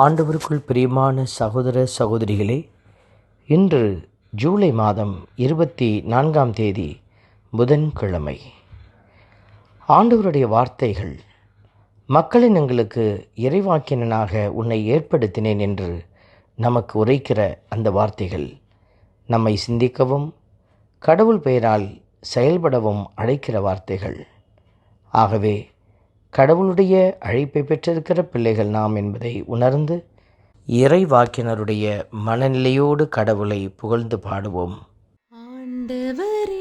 ஆண்டவருக்குள் பிரியமான சகோதர சகோதரிகளே இன்று ஜூலை மாதம் இருபத்தி நான்காம் தேதி புதன்கிழமை. ஆண்டவருடைய வார்த்தைகள் மக்களின் எங்களுக்கு இறைவாக்கினனாக உன்னை ஏற்படுத்தினேன் என்று நமக்கு உரைக்கிற அந்த வார்த்தைகள் நம்மை சிந்திக்கவும் கடவுள் பெயரால் செயல்படவும் அழைக்கிற வார்த்தைகள். ஆகவே கடவுளுடைய அழைப்பை பெற்றிருக்கிற பிள்ளைகள் நாம் என்பதை உணர்ந்து இறைவாக்கினருடைய மனநிலையோடு கடவுளை புகழ்ந்து பாடுவோம். ஆண்டவரே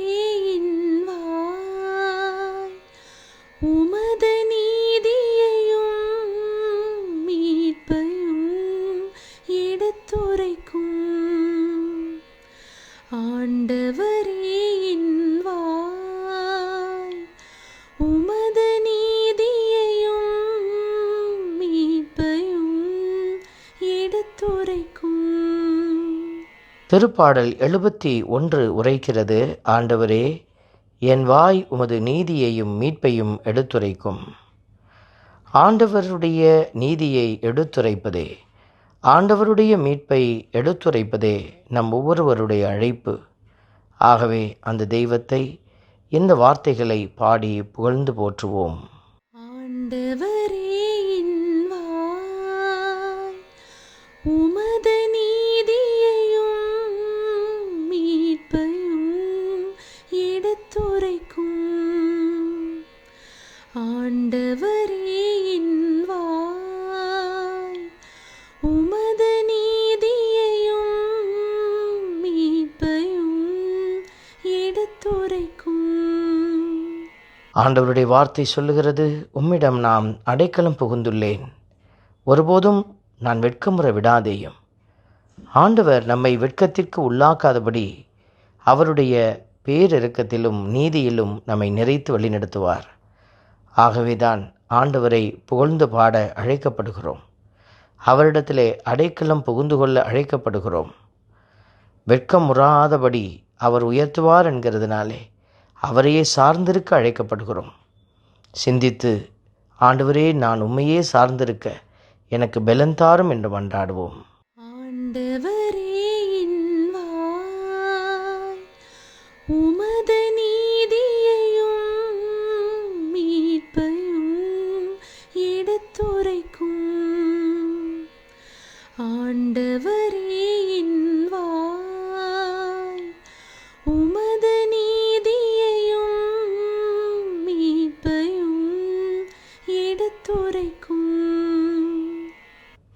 திருப்பாடல் எழுபத்தி ஒன்று உரைக்கிறது. ஆண்டவரே என் வாய் உமது நீதியையும் மீட்பையும் எடுத்துரைக்கும். ஆண்டவருடைய நீதியை எடுத்துரைப்பதே. ஆண்டவருடைய மீட்பை எடுத்துரைப்பதே நம் ஒவ்வொருவருடைய அழைப்பு. ஆகவே அந்த தெய்வத்தை இந்த வார்த்தைகளை பாடி புகழ்ந்து போற்றுவோம். ஆண்டவரே ஆண்டவரே இன்வாய் உமது நீதியையும் மீட்பையும் எடுத்துரைக்கும். ஆண்டவருடைய வார்த்தை சொல்லுகிறது உம்மிடம் நாம் அடைக்கலம் புகுந்துள்ளேன். ஒருபோதும் நான் வெட்கமுற விடாதேயும். ஆண்டவர் நம்மை வெட்கத்திற்கு உள்ளாக்காதபடி அவருடைய பேரிறக்கத்திலும் நீதியிலும் நம்மை நிறைத்து வழிநடத்துவார். ஆகவேதான் ஆண்டவரை புகழ்ந்து பாட அழைக்கப்படுகிறோம். அவரிடத்திலே அடைக்கலம் புகுந்து கொள்ள அழைக்கப்படுகிறோம். வெட்கமுறாதபடி அவர் உயர்த்துவார் என்கிறதுனாலே அவரையே சார்ந்திருக்க அழைக்கப்படுகிறோம். சிந்தித்து ஆண்டவரே நான் உண்மையே சார்ந்திருக்க எனக்கு பெலந்தாரும் என்று மன்றாடுவோம். ஆண்டவர்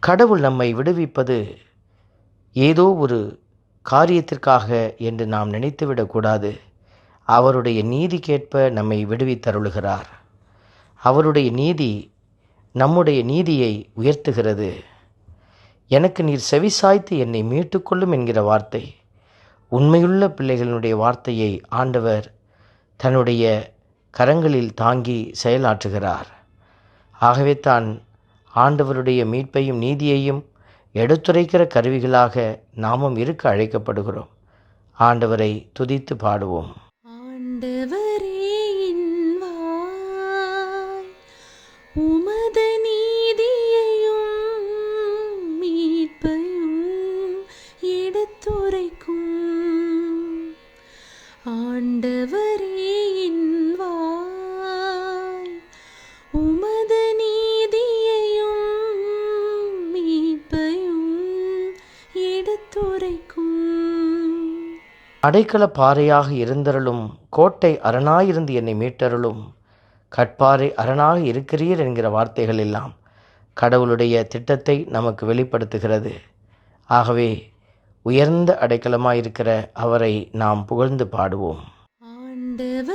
கடவுள் நம்மை விடுவிப்பது ஏதோ ஒரு காரியத்திற்காக என்று நாம் நினைத்துவிடக்கூடாது. அவருடைய நீதிக்கேற்ப நம்மை விடுவித்தருளுகிறார். அவருடைய நீதி நம்முடைய நீதியை உயர்த்துகிறது. எனக்கு நீர் செவிசாய்த்து என்னை மீட்டுக்கொள்ளும் என்கிற வார்த்தை உண்மையுள்ள பிள்ளைகளுடைய வார்த்தையை ஆண்டவர் தன்னுடைய கரங்களில் தாங்கி செயலாற்றுகிறார். ஆகவே தான் ஆண்டவருடைய மீட்பையும் நீதியையும் எடுத்துரைக்கிற கருவிகளாக நாமும் இருக்க அழைக்கப்படுகிறோம். ஆண்டவரை துதித்து பாடுவோம். ஆண்டவர் அடைக்கல பாறையாக இருந்தருளும் கோட்டை அரணாயிருந்து என்னை மீட்டருளும். கட்பாறை அரணாக இருக்கிறீர் என்கிற வார்த்தைகள் எல்லாம் கடவுளுடைய திட்டத்தை நமக்கு வெளிப்படுத்துகிறது. ஆகவே உயர்ந்த அடைக்கலமாயிருக்கிற அவரை நாம் புகழ்ந்து பாடுவோம். ஆண்டவரே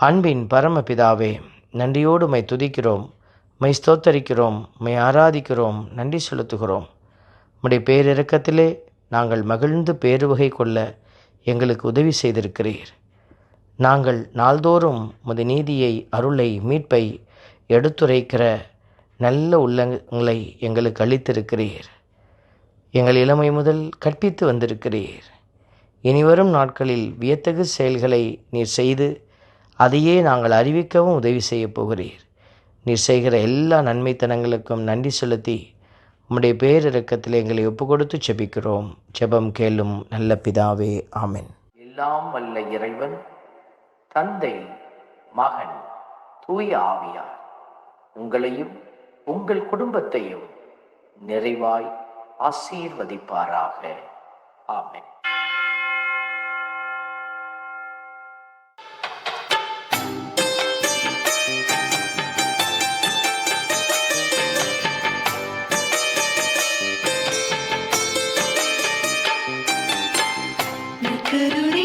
அன்பின் பரமபிதாவே நன்றியோடு மை துதிக்கிறோம். மை ஸ்தோத்தரிக்கிறோம். மை ஆராதிக்கிறோம். நன்றி செலுத்துகிறோம். உம்முடைய பேரிறக்கத்திலே நாங்கள் மகிழ்ந்து பேருவகை கொள்ள எங்களுக்கு உதவி செய்திருக்கிறீர். நாங்கள் நாள்தோறும் உமது நீதியை அருளை மீட்பை எடுத்துரைக்கிற நல்ல உள்ளங்களை எங்களுக்கு அளித்திருக்கிறீர். எங்கள் இளமை முதல் கற்பித்து வந்திருக்கிறீர். இனிவரும் நாட்களில் வியத்தகு செயல்களை நீர் செய்து அதையே நாங்கள் அறிவிக்கவும் உதவி செய்யப் போகிறீர். நீர் செய்கிற எல்லா நன்மைத்தனங்களுக்கும் நன்றி செலுத்தி உம்முடைய பேரிறக்கத்தில் எங்களை ஒப்பு கொடுத்து செபிக்கிறோம் ஜெபம் கேளும் நல்ல பிதாவே ஆமென். எல்லாம் வல்ல இறைவன் தந்தை மகன் தூய ஆவியார் உங்களையும் உங்கள் குடும்பத்தையும் நிறைவாய் ஆசீர்வதிப்பாராக. ஆமென். நற்கருணை